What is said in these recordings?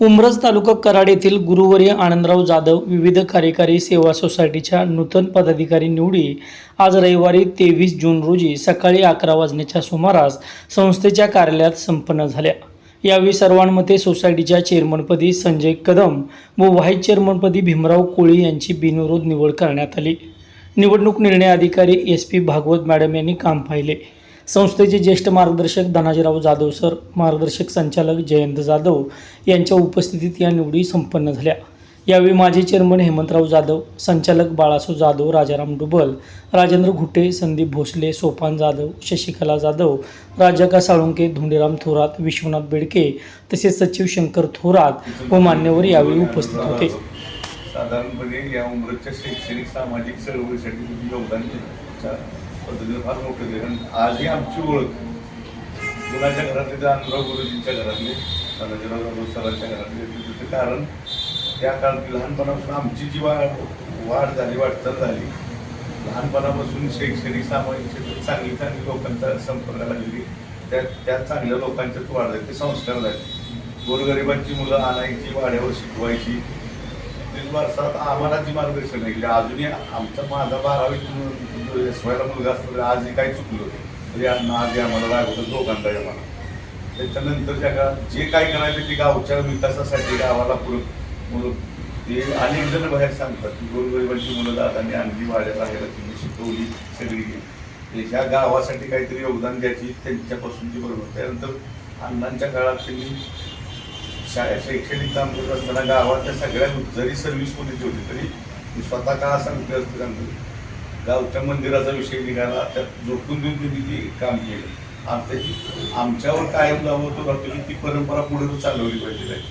उमरज तालुका कराड येथील गुरुवर्य आनंदराव जाधव विविध कार्यकारी सेवा सोसायटीच्या नूतन पदाधिकारी निवडी आज रविवारी तेवीस जून रोजी सकाळी अकरा वाजण्याच्या सुमारास संस्थेच्या कार्यालयात संपन्न झाल्या. यावेळी सर्वांमते सोसायटीच्या चेअरमनपदी संजय कदम व व्हाईस चेअरमनपदी भीमराव कोळी यांची बिनविरोध निवड करण्यात आली. निवडणूक निर्णय अधिकारी एस पी भागवत मॅडम यांनी काम पाहिले. संस्थेचे ज्येष्ठ मार्गदर्शक धनाजीराव जाधव सर मार्गदर्शक संचालक जयंत जाधव यांच्या उपस्थितीत या निवडी संपन्न झाल्या. यावेळी माजी चेअरमन हेमंतराव जाधव संचालक बाळासो जाधव राजाराम डुबल राजेंद्र घुटे संदीप भोसले सोपान जाधव शशिकला जाधव राजाका साळुंके धोंडीराम थोरात विश्वनाथ बेडके तसेच सचिव शंकर थोरात व मान्यवर यावेळी उपस्थित होते. साधारणपणे या उमरच्या शैक्षणिक सामाजिक चळवळीसाठी योगदान दिलं. पद्धतीनं फार मोठं दिलं आणि आजही आमची ओळख मुलाच्या घरातले तर अनुराव गुरुजींच्या घरातले सनाजीराव सरांच्या घरातले त्याचं कारण त्या काळात लहानपणापासून आमची जी वाढ वाढ झाली वाटचाल झाली लहानपणापासून शैक्षणिक सामाजिक क्षेत्रात चांगली चांगली लोकांचा संपर्क लागलेली त्या त्या चांगल्या लोकांच्याच वाढ झाली ते संस्कार झाले. गोरगरिबांची मुलं आणायची वाड्यावर शिकवायची. म्हणजे तीन वर्षात आम्हाला जी मार्गदर्शन आहे की अजूनही आमचा माझा बारावी एसवायला मुलगा असतो आजही काही चुकलो तरी अण्णा आधी आम्हाला दोघांना दोघांदा त्याच्यानंतर त्याच्यानंतरच्या काळात जे काय करायचं ते गावच्या विकासासाठी गावाला पूरक मुलं ते अनेक जण बाहेर सांगतात की गोरगरिबांची मुलं दादांनी आणली वाड्या राहायला तुम्ही शिकवली सगळी ते ह्या गावासाठी काहीतरी योगदान द्यायची त्यांच्यापासूनची बरोबर. त्यानंतर अण्णांच्या काळात त्यांनी शाळा शैक्षणिक काम करत असताना गावातल्या सगळ्या जरी सर्व्हिसमध्ये होती तरी मी स्वतः का सांगते असते सांगतो गावच्या मंदिराचा विषय निघाला त्यात झोपून देऊन त्यांनी ते काम केलं. आमच्याची आमच्यावर कायम लावतो राहतो की ती परंपरा पुढे चालवली पाहिजे आहे.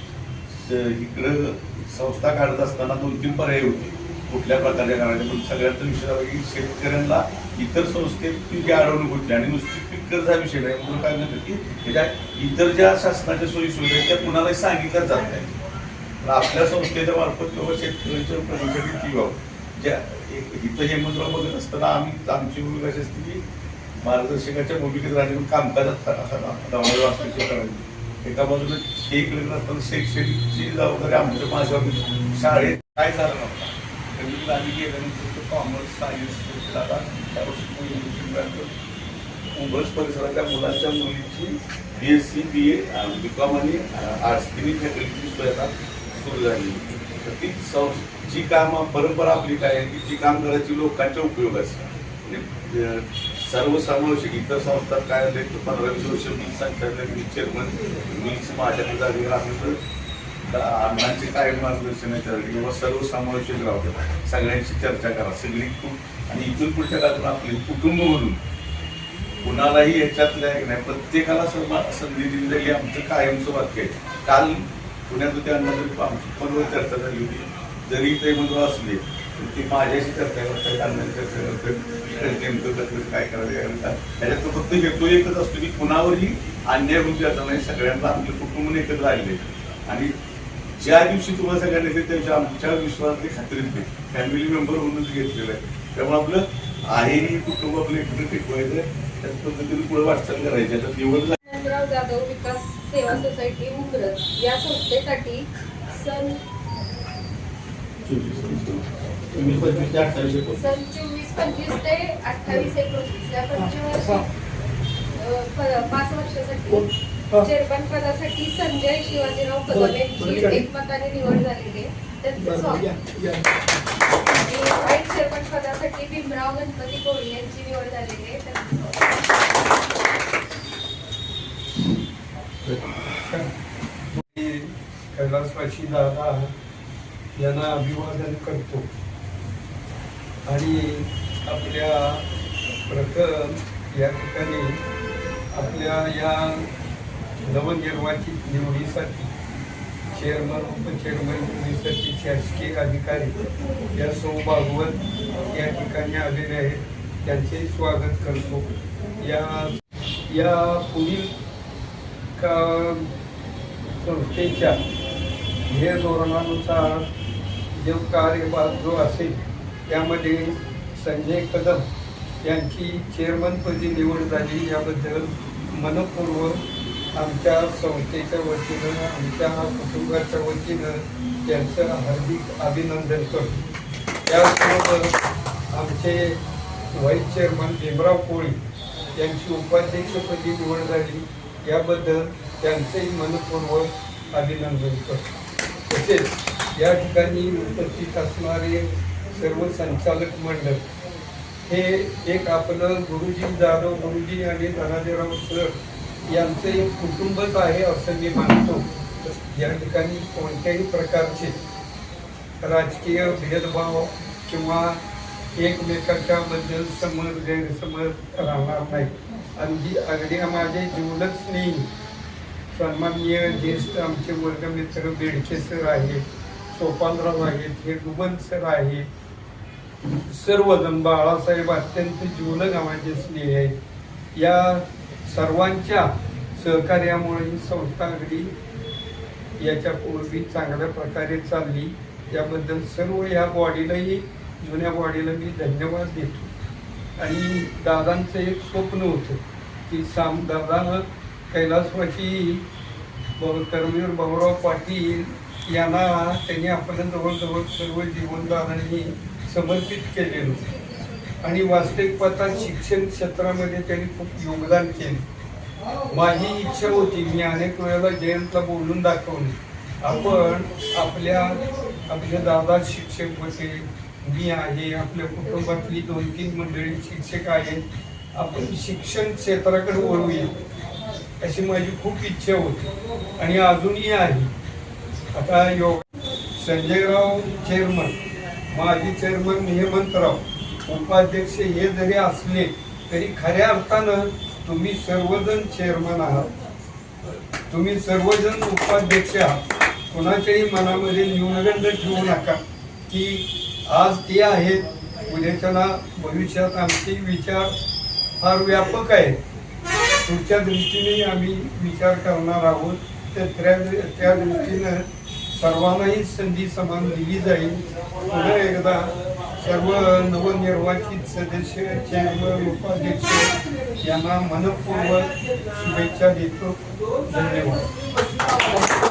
तर इकडं संस्था काढत असताना दोन तीन पर्याय होते. कुठल्या प्रकारच्या कारणाने पण सगळ्यांचा विषय की शेतकऱ्यांना इतर संस्थेत पिके अडवणूक होती आणि नुसती पीक विषय नाही म्हणून काय म्हणतात की त्याच्या इतर ज्या शासनाच्या सोयी सुविधा आहेत त्या कुणालाही सांगितल्या जात नाही आपल्या संस्थेच्या मार्फत किंवा शेतकऱ्यांच्या प्रदूषण ती व्हावं ज्या एक- इथं हेमंतराव बघत असताना आम्ही आमची भूमिका अशी असते की मार्गदर्शकाच्या भूमिकेत राहणे कामकाजात दमावे असल्याची करायची. एका बाजूला हे इकडे असताना शैक्षणिकची जबाबदारी आमच्या माझ्या शाळेत काय झालं नव्हता. कधी आम्ही गेल्यानंतर कॉमर्स सायन्स आता त्या वर्षी इंग्लिश उंबरस परिसरातल्या मुलांच्या मुलींची B S C B A B com आणि आर्ट्स तिन्ही फॅकल्टी सुरू झाली. तर ती संस् जी कामं परंपरा आपली काय आहे की जी काम करायची लोकांच्या उपयोगाची म्हणजे सर्वसमावेशक इतर संस्था काय आले तर पंधरा वीस वर्ष मी संचालक मी चेअरमन मीच माझ्या जागेवर असलं तर अण्णांचे काय मार्गदर्शन आहे त्यासाठी किंवा सर्वसमावेशक राहू सगळ्यांशी चर्चा करा सगळी आणि इथून पुढच्या काळात आपली कुटुंब म्हणून. कुणालाही याच्यातल्या एक नाही प्रत्येकाला सर्व संधी दिली जाईल आमचं कायमचं वाक्य आहे. काल पुण्यात होते आमची फोनवर चर्चा झाली होती. जरी ते म्हणून असले ती माझ्याशी चर्चा करतात अण्णाची चर्चा करतात नेमकं कसं काय करायचं त्याच्यात तो फक्त हेतू एकच असतो की कुणावरही अन्याय होऊन द्यायचा नाही. सगळ्यांना आमचे कुटुंब एकत्र राहिले. आणि ज्या दिवशी तुम्हाला सगळ्यांना येते त्या दिवशी आमच्या विश्वासातली खात्री नाही फॅमिली मेंबर म्हणूनच घेतलेलं आहे. त्यामुळे आपलं आहे कुटुंब आपलं एकत्र टिकवायचं त्याच पद्धतीने पुढे वाटचाल करायची. आता निवड झाली. जाधव विकास सेवा सोसायटी उमरत या संस्थेसाठी सन चोवीस पंचवीस ते अठ्ठावीस एकोणीस. सन चोवीस पंचवीस ते अठ्ठावीस एकोणतीस या पंचवर्षी पाच वर्षासाठी चेअरमन पदासाठी संजय शिवाजीराव कदम यांची एकमताने निवड झालेली आहे. त्यांचं स्वागत आणि व्हाईस चेअरमन पदासाठी भीमराव गणपती कोळी यांची निवड झालेली आहे. त्यांचं स्वागत. कैलासवासी दादा यांना अभिवादन करतो. आणि आपल्या प्रथम या ठिकाणी आपल्या या नवनिर्वाचित निवडीसाठी चेअरमन उपचेअरमन निवडीसाठी शासकीय अधिकारी या सौ भागवत या ठिकाणी आलेले आहेत. त्यांचे स्वागत करतो. या या पुढील संस्थेच्या ध्येय धोरणानुसार जो कार्यभार जो असेल त्यामध्ये संजय कदम यांची चेअरमनपदी निवड झाली. याबद्दल मनपूर्वक आमच्या संस्थेच्या वतीनं आमच्या कुटुंबाच्या वतीनं त्यांचं हार्दिक अभिनंदन करतो. त्याचबरोबर आमचे व्हाईस चेअरमन भीमराव कोळी यांची उपाध्यक्षपदी निवड झाली. याबद्दल त्यांचंही मनपूर्वक अभिनंदन करतो. तसेच या ठिकाणी उपस्थित असणारे सर्व संचालक मंडळ हे एक आपलं गुरुजी जाधव गुरुजी आणि धनाजीराव सर यांचं एक कुटुंबच आहे असं मी मानतो. या ठिकाणी कोणत्याही प्रकारचे राजकीय भेदभाव किंवा एकमेकांच्याबद्दल समज गैरसमज राहणार नाही. अगदी अगदी माझे जीवनच स्नेही सन्माननीय ज्येष्ठ आमचे वर्गमित्र बेडके सर आहेत सोपानराव आहेत हे डुबन सर आहेत. सर्वजण बाळासाहेब अत्यंत जीवलग माझे स्नेह आहेत. या सर्वांच्या सहकार्यामुळे ही संस्था अगदी याच्या पूर्वी चांगल्या प्रकारे चालली. याबद्दल सर्व या बॉडीलाही जुन्या बॉडीला मी धन्यवाद देतो. आणि दादांचं एक स्वप्न होतं की साम दादा कैलासवाची ब- कर्मवीर भाऊराव पाटील यांना त्यांनी आपल्या जवळजवळ सर्व जीवनदारांनी समर्पित केलेलं होतं. आणि वास्तविक पाहता शिक्षण क्षेत्रामध्ये त्यांनी खूप योगदान केले. माझी इच्छा होती मी अनेक वेळेला जयंतला बोलून दाखवली. आपण आपल्या आपले दादा शिक्षक होते मी आहे आपल्या कुटुंबातली दोन तीन मंडळी शिक्षक आहेत. आपण शिक्षण क्षेत्राकडे वळूया. अशी माझी खूप इच्छा होती आणि अजूनही आहे. आता योग संजयराव चेअरमन माजी चेअरमन हेमंतराव उपाध्यक्ष हे जरी असले तरी खऱ्या अर्थानं तुम्ही सर्वजण चेअरमन आहात. तुम्ही सर्वजण उपाध्यक्ष आहात. कोणाच्याही मनामध्ये न्यूनगंड ठेवू नका. की आज ते आहेत. उद्याच्याला भविष्यात आमचे विचार फार व्यापक आहेत. पुढच्या दृष्टीने आम्ही विचार करणार आहोत. तर त्या त्या दृष्टीनं सर्वांनाही संधी समान दिली जाईल. पुन्हा एकदा सर्व नवनिर्वाचित सदस्य चेअरमन उपाध्यक्ष यांना मनपूर्वक शुभेच्छा देतो. धन्यवाद.